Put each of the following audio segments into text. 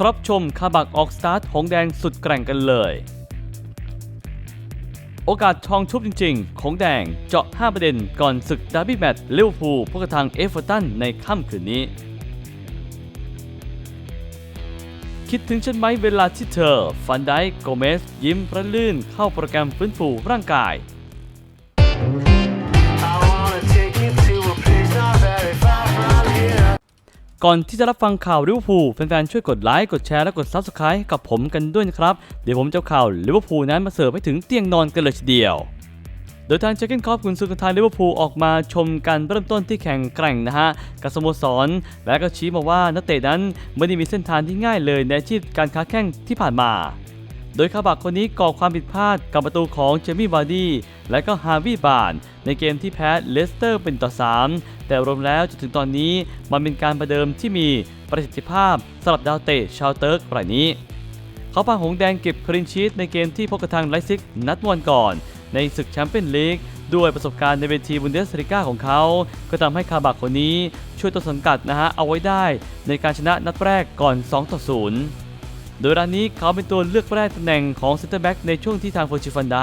ครับชมคาบักออกสตาร์ทหงแดงสุดแกร่งกันเลย โอกาสทองชุบจริงๆ ของแดงเจาะ 5 ประเด็นก่อนศึกดาร์บี้แมตช์ลิเวอร์พูลพบกับทางเอฟเวอร์ตันในค่ำคืนนี้ คิดถึงฉันไหมเวลาที่เธอ ฟันได้โกเมส ยิ้มประลื่นเข้าโปรแกรมฟื้นฟูร่างกาย ก่อนที่จะรับฟังข่าวลิเวอร์พูลแฟนๆช่วยกดไลค์กดแชร์และกด Subscribe กับผมกันด้วยนะครับ เดี๋ยวผมจะข่าวลิเวอร์พูลนั้นมาเสิร์ฟให้ถึงเตียงนอนกันเลยทีเดียวโดยทางเจคเกนคอปกุนซือของทานลิเวอร์พูลออกมาชมการเริ่มต้นที่แข่งแกร่งนะฮะกับสโมสร และก็ชี้มาว่านักเตะนั้นไม่ได้มีเส้นทางที่ง่ายเลยในอาชีพการค้าแข่งที่ผ่านมา โดยคาบักคนนี้ก่อความผิดพลาดกับประตูของเจมี่วาร์ดี้และก็ฮาร์วีบานในเกมที่แพ้เลสเตอร์เป็นต่อ 3 แต่รวมแล้วจนถึงตอนนี้มันเป็นการประเดิมที่มีประสิทธิภาพสำหรับดาวเตะชาวเติร์กรายนี้ เขาพาหงแดงเก็บคลินชีตในเกมที่พบกับทางไลซิกนัดวันก่อน ในศึกแชมเปี้ยนลีกด้วยประสบการณ์ในเวทีบุนเดสลิก้าของเขา ก็ทำให้คาบักคนนี้ช่วยต้นสังกัดนะฮะเอาไว้ได้ในการชนะนัดแรกก่อน 2 ต่อ 0 โดยร้านนี้เขาเป็นตัวเลือกแรกตำแหน่งของเซนเตอร์แบ็กในช่วงที่ทางโฟชิฟันได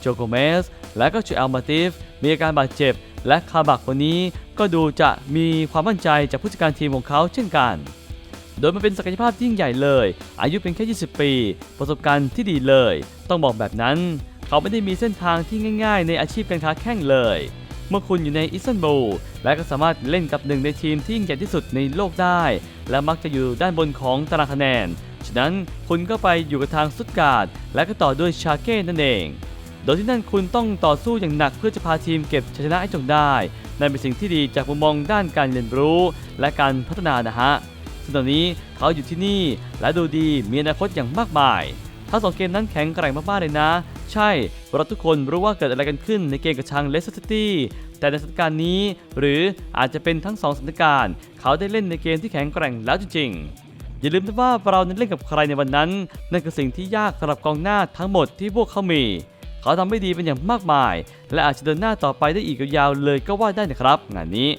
โจโกเมส และก็จูเอลมาติฟ มีอาการบาดเจ็บ และคาบักคนนี้ก็ดูจะมีความมั่นใจจากผู้จัดการทีมของเขาเช่นกัน โดยมันเป็นศักยภาพยิ่งใหญ่เลย อายุเป็นแค่ 20 ปี ประสบการณ์ที่ดีเลย ต้องบอกแบบนั้น เขาไม่ได้มีเส้นทางที่ง่าย ๆ ในอาชีพการค้าแข่งเลย เมื่อคุณอยู่ในอิสตันบูลและก็สามารถเล่นกับหนึ่งในทีมที่ยิ่งใหญ่ที่สุดในโลกได้ และมักจะอยู่ด้านบนของตารางคะแนน ฉะนั้นคุณก็ไปอยู่กับทางสุดการ์ดและก็ต่อด้วยชาเก้นั่นเอง โดยที่นั่นคุณต้องต่อสู้อย่างหนักเพื่อจะพาทีมเก็บชัยชนะให้จงได้นั่นเป็นสิ่งที่ดีจากมุมมองด้านการเรียนรู้และการพัฒนานะฮะซึ่งตอนนี้เขาอยู่ที่นี่และดูดีมีอนาคตอย่างมากมายทั้งสองเกมนั้นแข็งแกร่งมากๆเลยนะ ใช่เราทุกคนรู้ว่าเกิดอะไรกันขึ้นในเกมกับทางเลสเตอร์ซิตี้แต่ในสถานการณ์นี้ หรืออาจจะเป็นทั้งสองสถานการณ์ เขาได้เล่นในเกมที่แข็งแกร่งแล้วจริงๆ อย่าลืมนะว่าเรานั้นเล่นกับใครในวันนั้น นั่นคือสิ่งที่ยากสำหรับกองหน้าทั้งหมดที่พวกเขามี เขาทำไม่ดีเป็นอย่างมากมาย และอาจจะเดินหน้าต่อไปได้อีกยาวๆเลยก็ว่าได้นะครับ งานนี้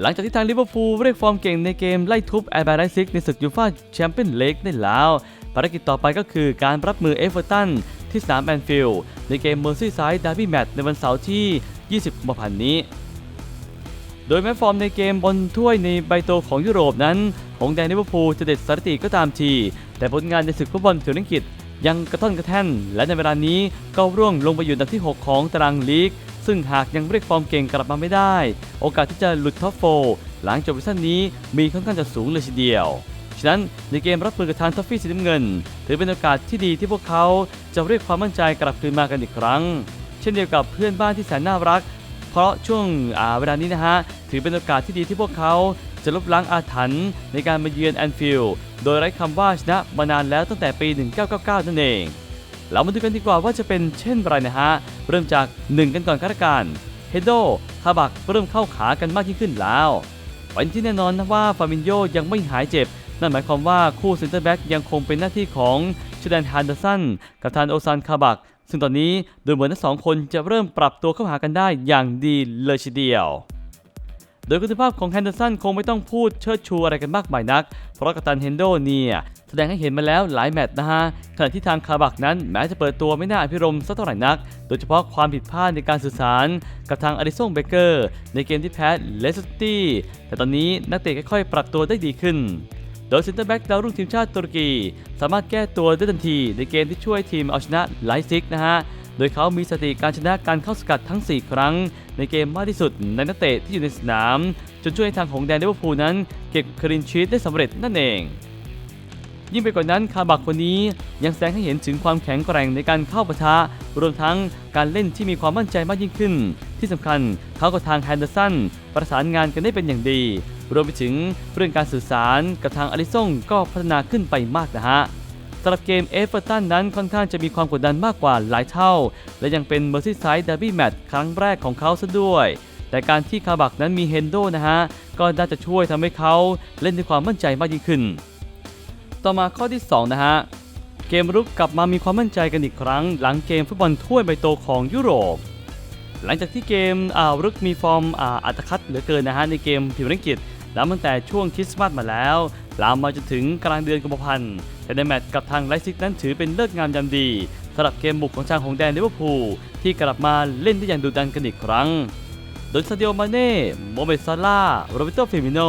หลังจากที่ทางลิเวอร์พูลเรียกฟอร์มเก่งในเกมไล่ทุบแอร์แบร์ไลซิกในศึกยูฟ่าแชมเปี้ยนลีกได้แล้ว ภารกิจต่อไปก็คือการรับมือเอเวอร์ตันที่สนามแอนฟิลด์ในเกมเมอร์ซี่ไซด์ดาร์บี้แมตช์ในวันเสาร์ที่ 20 กุมภาพันธ์นี้ ดยแม้ฟอร์มในเกมบอลถ้วยในใบโตของยุโรปนั้น ของแดนลิเวอร์พูลจะเด็ดสถิติก็ตามที แต่ผลงานในศึกฟุตบอลเถื่อนอังกฤษยังกระท่อนกระแท่น และในเวลานี้ก็ร่วงลงไปอยู่อันดับที่ 6 ของตารางลีก ซึ่งหากยังเรียกฟอร์มเก่งกลับมาไม่ได้ โอกาสที่จะหลุดท็อปโฟร์หลังจบซีซั่นนี้มีค่อนข้างจะสูงเลยทีเดียว ฉะนั้นในเกมรับมือกับทางทัฟฟี่สีน้ำเงิน ถือเป็นโอกาสที่ดีที่พวกเขาจะเรียกความมั่นใจกลับคืนมากันอีกครั้ง เช่นเดียวกับเพื่อนบ้านที่แสนน่ารัก เพราะช่วงเวลานี้นะฮะถือเป็นโอกาสที่ดีที่พวกเขาจะลบล้างอาถรรพ์ในการมาเยือนแอนฟิลด์โดยไร้คำว่าชนะมานานแล้วตั้งแต่ปี 1999 นั่นเอง เรามาดูกันดีกว่าว่าจะเป็นเช่นไรนะฮะ เริ่มจาก 1 กันก่อนก็แล้วกันเฮโดฮาบักเริ่มเข้าขากันมากยิ่งขึ้นแล้วเป็นที่แน่นอนนะว่าฟามินโยยังไม่หายเจ็บ นั่นหมายความว่าคู่เซนเตอร์แบ็กยังคงเป็นหน้าที่ของชูแดนฮันเดอร์สันกับทานโอซันคาบัก ซึ่งตอนนี้ดูเหมือนทั้งสองคนจะเริ่มปรับตัวเข้าหากันได้อย่างดีเลยทีเดียว โดยคุณภาพของแฮนเดอร์สันคงไม่ต้องพูดเชิดชูอะไรกันมากมายนัก เพราะกัปตันเฮนโดเนี่ยแสดงให้เห็นมาแล้วหลายแมตช์นะฮะ ขณะที่ทางคาบักนั้นแม้จะเปิดตัวไม่น่าอภิรมสักเท่าไหร่นัก โดยเฉพาะความผิดพลาดในการสื่อสาร กับทางอาริซงเบเกอร์ในเกมที่แพ้เลสตี้ แต่ตอนนี้นักเตะค่อยๆ ปรับตัวได้ดีขึ้น โดยเซนเตอร์แบ็กดาวรุ่งทีมชาติตุรกี สามารถแก้ตัวได้ทันทีในเกมที่ช่วยทีมเอาชนะไลซิกนะฮะ โดยเขามีสถิติการชนะการเข้าสกัดทั้ง 4 ครั้ง ในเกมมากที่สุดในนักเตะที่อยู่ในสนาม จนช่วยให้ทางของแดนลิเวอร์พูนั้น เก็บคลินชีตได้สำเร็จนั่นเอง ยิ่งไปกว่านั้นคาบักคนนี้ยังแสดงให้เห็นถึงความแข็งแกร่งในการเข้าปะทะรวมทั้งการเล่นที่มีความมั่นใจมากยิ่งขึ้น ที่สำคัญเขากับทางแฮนเดอร์สันประสานงานกันได้เป็นอย่างดี รวมไปถึงเรื่องการสื่อสารกับทางอลิซงก็พัฒนาขึ้นไปมากนะฮะสำหรับเกมเอฟเวอร์ตันนั้นค่อนข้างจะมีความกดดันมากกว่าหลายเท่า และยังเป็นเมอร์ซี่ไซด์เดอร์บี้แมตช์ครั้งแรกของเขาซะด้วย แต่การที่คาบักนั้นมีเฮนโดนะฮะ ก็น่าจะช่วยทำให้เขาเล่นด้วยความมั่นใจมากยิ่งขึ้น ต่อมาข้อที่ 2 นะฮะ เกมรุกกลับมามีความมั่นใจกันอีกครั้ง หลังเกมฟุตบอลถ้วยใบโตของยุโรป หลังจากที่เกมอ่ารุกมีฟอร์มอ่าอัตคัดเหลือเกินนะฮะในเกมผิวอังกฤษแล้วตั้งแต่ช่วงคริสต์มาสมาแล้ว ลามมาจนถึงกลางเดือนกุมภาพันธ์แต่ในแมตช์กับทางไลซิกนั้นถือเป็นเลิกงามยามดีสำหรับเกมบุกของชางของแดนลิเวอร์พูลที่กลับมาเล่นได้อย่างดุดันกันอีกครั้ง โดยซาดิโอมาเน่โมเมซาร่าโรเบโตเฟมิโน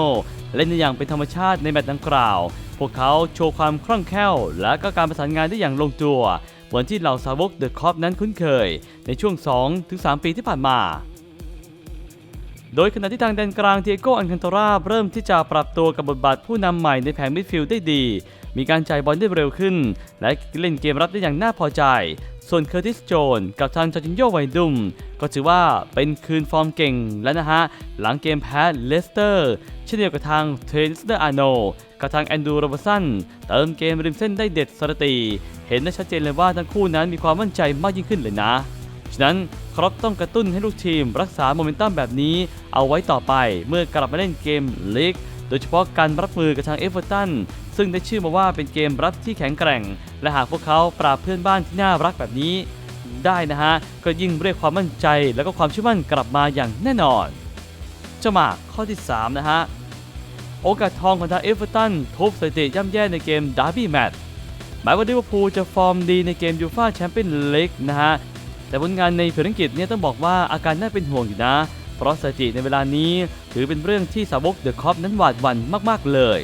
เล่นได้อย่างเป็นธรรมชาติในแมตช์ดังกล่าว พวกเขาโชว์ความคล่องแคล่ว และก็การประสานงานได้อย่างลงตัว เหมือนที่เหล่าสาวกเดอะคอปนั้นคุ้นเคย ในช่วง 2-3 ปีที่ผ่านมา โดยขณะที่ทางแดนกลางเทโกอันคันโตราเริ่มที่จะปรับตัวกับบทบาทผู้นำใหม่ในแผงมิดฟิลด์ได้ดี มีการจ่ายบอลได้เร็วขึ้น และเล่นเกมรับได้อย่างน่าพอใจ ส่วนเคอร์ติสโจนกับทางจอร์จินโยไวดุมก็ถือว่าเป็นคืนฟอร์มเก่งแล้วนะฮะ หลังเกมแพ้เลสเตอร์เช่นเดียวกับทางเทรนสเตอร์อาโนกับทางแอนดูโรบสันเติมเกมริมเส้นได้เด็ดสรตี เห็นได้ชัดเจนเลยว่าทั้งคู่นั้นมีความมั่นใจมากยิ่งขึ้นเลยนะฉะนั้นครอปต้องกระตุ้นให้ลูกทีมรักษาโมเมนตัมแบบนี้เอาไว้ต่อไปเมื่อกลับมาเล่นเกมลีก ดยเฉพาะการรับมือกับทางเอเวอร์ตันซึ่งได้ชื่อมาว่าเป็นเกมรับที่แข็งแกร่ง และหากพวกเขาปราบเพื่อนบ้านที่น่ารักแบบนี้ได้นะฮะ ก็ยิ่งเรียกความมั่นใจและก็ความเชื่อมั่นกลับมาอย่างแน่นอนเจะมาข้อที่ 3 นะฮะ โอกาสทองของทางเอเวอร์ตันทุบสถิติย่ำแย่ในเกมดาร์บี้แมตช์หมายว่าลิเวอร์พูลจะฟอร์มดีในเกมยูฟ่าแชมเปี้ยนลีกนะฮะ แต่ผลงานในพรีเมียร์ลีกอังกฤษเนี่ยต้องบอกว่าอาการน่าเป็นห่วงอยู่นะ ราะสถิติในเวลานี้ถือเป็นเรื่องที่สาวกเดอะคอปนั้นหวาดหวั่นมากๆเลย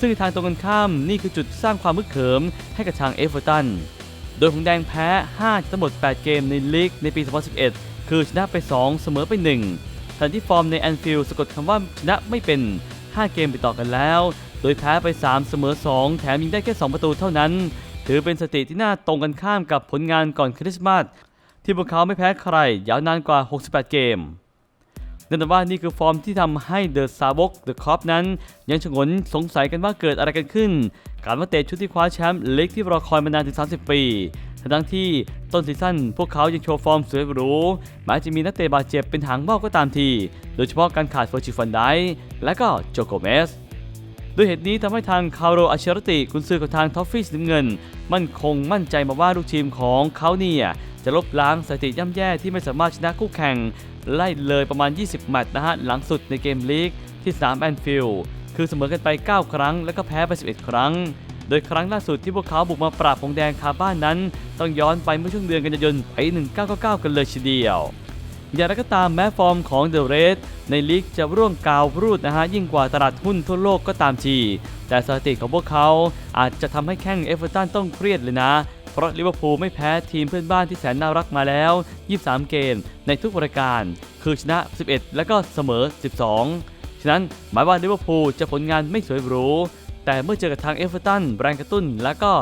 ซึ่งทางตรงกันข้ามนี่คือจุดสร้างความมึกเขิมให้กับทางเอฟเวอร์ตัน โดยหงแดงแพ้ 5 ทั้งหมด 8 เกมในลีกในปี 2011 คือชนะไป 2 เสมอไป 1ทันที่ฟอร์มในแอนฟิลด์สะกดคำว่าชนะไม่เป็น 5 เกมไปต่อกันแล้ว โดยแพ้ไป 3 เสมอ 2 แถมยิงได้แค่ 2 ประตูเท่านั้น ถือเป็นสถิติที่น่าตรงกันข้ามกับผลงานก่อนคริสต์มาสที่พวกเขาไม่แพ้ใครยาวนานกว่า 68 เกม นั่นแต่ว่านี่คือฟอร์มที่ทำให้เดอะซาวกเดอะคอปนั้น ยังชงนสงสัยกันว่าเกิดอะไรกันขึ้น การมาเตะชุดที่คว้าแชมป์เล็กที่รอคอยมานานถึง 30 ปีทั้งที่ต้นซีซั่นพวกเขายังโชว์ฟอร์มสวยหรูแม้จะมีนักเตะบาดเจ็บเป็นหางว่าวก็ตามที โดยเฉพาะการขาดเฟอร์ชิฟันไดและก็โจโกเมสด้วยเหตุนี้ทำให้ทางคาร์โรอัชรติกุนซือของทางทอฟฟี่สีเงิน มั่นคงมั่นใจมาว่าลูกทีมของเขาเนี่ยจะลบล้างสถิติย่ำแย่ที่ไม่สามารถชนะคู่แข่ง ไล่เลยประมาณ 20 แมตช์นะฮะหลังสุดในเกมลีกที่สนามแอนฟิลด์คือเสมอกันไป 9 ครั้ง แล้วก็แพ้ไป 11 ครั้ง โดยครั้งล่าสุดที่พวกเขาบุกมาปราบหงแดงคาบ้านนั้น ต้องย้อนไปเมื่อช่วงเดือนกันยายนปี1999 กันเลยทีเดียว อย่างไรก็ตามแม้ฟอร์มของเดอะเรสในลีกจะร่วงกาวรูดนะฮะยิ่งกว่าตลาดหุ้นทั่วโลกก็ตามที แต่สถิติของพวกเขาอาจจะทำให้แข้งเอเวอร์ตันต้องเครียดเลยนะ เพราะลิเวอร์พูลไม่แพ้ทีมเพื่อนบ้านที่แสนน่ารักมาแล้ว 23 เกมในทุกรายการ คือชนะ 11 และก็เสมอ 12 ฉะนั้นหมายว่าลิเวอร์พูลจะผลงานไม่สวยหรู แต่เมื่อเจอกับทางเอฟเวอร์ตันแรงกระตุ้น และก็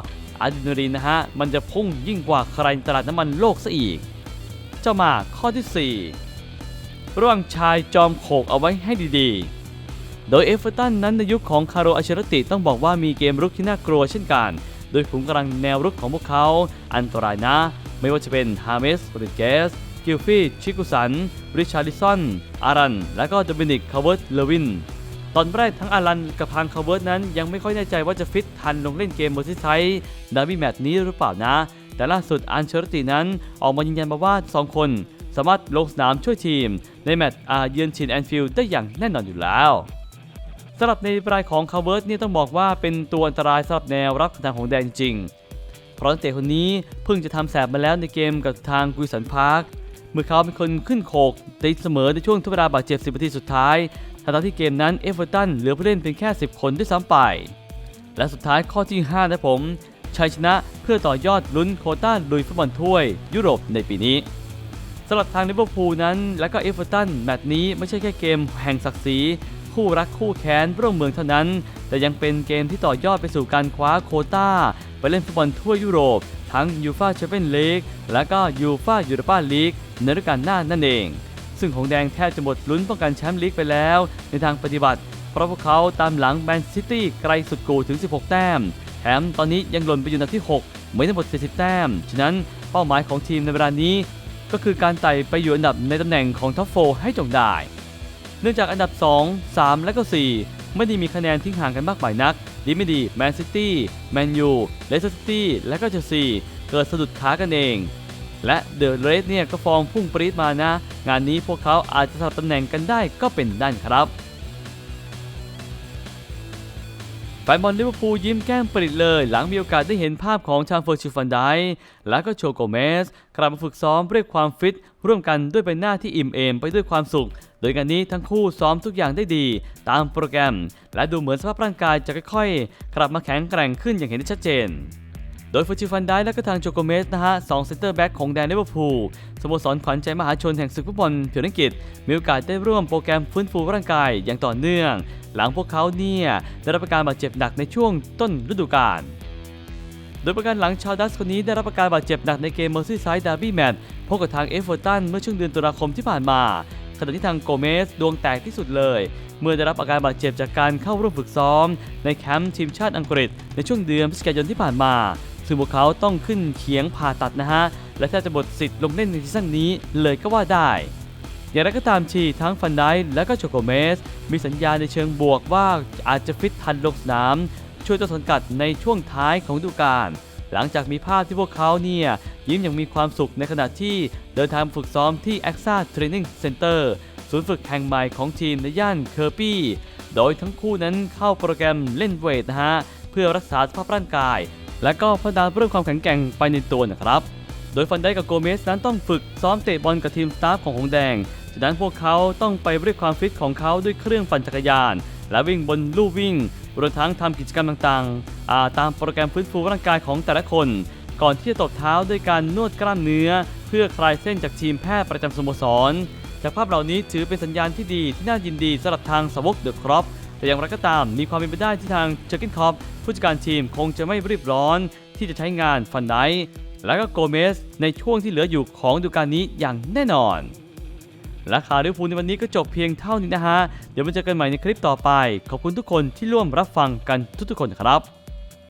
อะดรีนาลีนนะฮะ มันจะพุ่งยิ่งกว่าใครในตลาดน้ำมันโลกซะอีก เจ้ามาข้อที่ 4ระว่างชายจอมโขกเอาไว้ให้ดีๆ โดยเอฟเวอร์ตันนั้นในยุคของคาร์โรอัชรติต้องบอกว่ามีเกมรุกที่น่ากลัวเช่นกัน โดยขุมกำลังแนวรุกของพวกเขา อันตรายนะ ไม่ว่าจะเป็นฮาเมสโรดิเกสกิลฟี่ชิกุสันริชาร์ลิสันอารัน และก็โดมินิกคาร์เวิร์ตเลวิน ตอนแรกทั้งอารันกับพังคาร์เวิร์ตนั้นยังไม่ค่อยแน่ใจว่าจะฟิตทันลงเล่นเกมเมอร์ซิไซด์ดาร์บี้แมตช์นี้หรือเปล่านะ แต่ล่าสุดอันเชอร์ตินั้นออกมายืนยันมาว่า 2 คนสามารถลงสนามช่วยทีม ในแมตช์อาเยือนชินแอนฟิลด์ได้อย่างแน่นอนอยู่แล้ว สำหรับในรายของคาร์เวิร์ตเนี่ยต้องบอกว่าเป็นตัวอันตรายสำหรับแนวรับทางของแดงจริง เพราะนักเตะคนนี้เพิ่งจะทำแสบมาแล้วในเกมกับทางกุยสันพาร์คเมื่อเขาเป็นคนขึ้นโขกตีเสมอในช่วงทดเวลาบาดเจ็บ 10นาทีสุดท้ายทั้งที่เกมนั้นเอเวอร์ตันเหลือผู้เล่นเพียงแค่ 10 คนด้วยซ้ำไป และสุดท้ายข้อที่ 5 นะผมชัยชนะเพื่อต่อยอดลุ้นโคต้าลุยฟุตบอลถ้วย ยุโรปในปีนี้สำหรับทางลิเวอร์พูลนั้น และก็เอเวอร์ตันแมตช์นี้ไม่ใช่แค่เกมแห่งศักดิ์ศรี คู่รักคู่แค้นร่วมเมืองเท่านั้น แต่ยังเป็นเกมที่ต่อยอดไปสู่การคว้าโคต้า ไปเล่นฟุตบอลทั่วยุโรป ทั้งยูฟาแชมเปี้ยนลีกและก็ยูฟายูโรปาลีกในฤดูกาลหน้านั่นเอง ซึ่งของแดงแทบจะหมดลุ้นป้องกันแชมป์ลีกไปแล้ว ในทางปฏิบัติ เพราะพวกเขาตามหลังแมนซิตี้ไกลสุดกูถึง 16 แต้ม แถมตอนนี้ยังหล่นไปอยู่อันดับที่6ไม่ทั้งหมด 40 แต้ม ฉะนั้นเป้าหมายของทีมในเวลานี้ก็คือการไต่ไปอยู่อันดับในตำแหน่งของท็อปโฟให้จงได้ เนื่องจากอันดับ 2 3 และก็ 4 ไม่ได้มีคะแนนทิ้งห่างกันมากมายนัก ดีไม่ดีแมนซิตี้ แมนยู เลสเตอร์ซิตี้ และก็เชลซี เกิดสะดุดขากันเอง และเดอะเรสเนี่ยก็ฟอร์มพุ่งปรี๊ดมานะ งานนี้พวกเขาอาจจะสลับตำแหน่งกันได้ก็เป็นได้ครับ ฟนบอลลิเวอร์พูลยิ้มแก้มปริเลย หลังมีโอกาสได้เห็นภาพของทาเฟอร์ชิฟันไดและก็โชโกเมสกลับมาฝึกซ้อมเรียกความฟิต ร่วมกันด้วยใบหน้าที่อิ่มเอมไปด้วยความสุข โดยการนี้ทั้งคู่ซ้อมทุกอย่างได้ดี ตามโปรแกรม และดูเหมือนสภาพร่างกายจะค่อยๆ กลับมาแข็งแกร่งขึ้นอย่างเห็นได้ชัดเจนโดยฟูจิฟันได้และก็ทางโจโกเมสนะฮะสองเซนเตอร์แบ็กของแดนลิเวอร์พูลสโมสรขวัญใจมหาชนแห่งศึกฟุตบอลผิวนังกฤษมีโอกาสได้ร่วมโปรแกรมฟื้นฟูร่างกายอย่างต่อเนื่อง หลังพวกเขาเนี่ยได้รับอาการบาดเจ็บหนักในช่วงต้นฤดูกาลโดยประการหลังชาวดัสคนนี้ได้รับอาการบาดเจ็บหนักในเกมเมอร์ซี่ไซด์ดาร์บี้แมตช์พบกับทางเอฟเวอร์ตันเมื่อช่วงเดือนตุลาคมที่ผ่านมาขณะที่ทางโกเมสดวงแตกที่สุดเลย เมื่อได้รับอาการบาดเจ็บจากการเข้าร่วมฝึกซ้อม ในแคมป์ทีมชาติอังกฤษ ในช่วงเดือนพฤศจิกายนที่ผ่านมา ซึ่งพวกเขาต้องขึ้นเคียงผ่าตัดนะฮะ และแทบจะหมดสิทธิ์ลงเล่นในซีซั่นนี้เลยก็ว่าได้ อย่างไรก็ตามทีทั้งฟันไดค์และก็โชโกเมส มีสัญญาณในเชิงบวกว่าอาจจะฟิตทันลงสนาม ช่วยต้นสังกัดในช่วงท้ายของฤดูกาลหลังจากมีภาพที่พวกเขาเนี่ย ยิ้มอย่างมีความสุขในขณะที่เดินทางฝึกซ้อมที่ a x a Training Center ศูนย์ฝึกแห่งใหม่ของทีมในย่านเคอร์ปี้ โดยทั้งคู่นั้นเข้าโปรแกรมเล่นเวทนะฮะ เพื่อรักษาสภาพร่างกาย และก็พัฒนาเรื่องความแข็งแกร่งไปในตัวนะครับ โดยฟันไดกับโกเมสนั้นต้องฝึกซ้อมเตะบอลกับทีมสตาฟของหงแดง จากนั้นพวกเขาต้องไปเรียกความฟิตของเขาด้วยเครื่องปั่นจักรยาน และวิ่งบนลู่วิ่งรวมทั้งทำกิจกรรมต่างๆ ตามโปรแกรมฟื้นฟูร่างกายของแต่ละคน ก่อนที่จะตบเท้าด้วยการนวดกล้ามเนื้อ เพื่อคลายเส้นจากทีมแพทย์ประจำสโมสร จากภาพเหล่านี้ถือเป็นสัญญาณที่ดีที่น่ายินดีสำหรับทางสวกเดอะครอปแต่อย่างไรก็ตามมีความเป็นไปได้ที่ทางเจอร์กินคอปผู้จัดการทีมคงจะไม่รีบร้อนที่จะใช้งานฟันไดและก็โกเมสในช่วงที่เหลืออยู่ของฤดูกาลนี้อย่างแน่นอน และข่าวลิเวอร์พูลในวันนี้ก็จบเพียงเท่านี้นะฮะ เดี๋ยวมาเจอกันใหม่ในคลิปต่อไป ขอบคุณทุกคนที่ร่วมรับฟังกันทุกๆคนครับ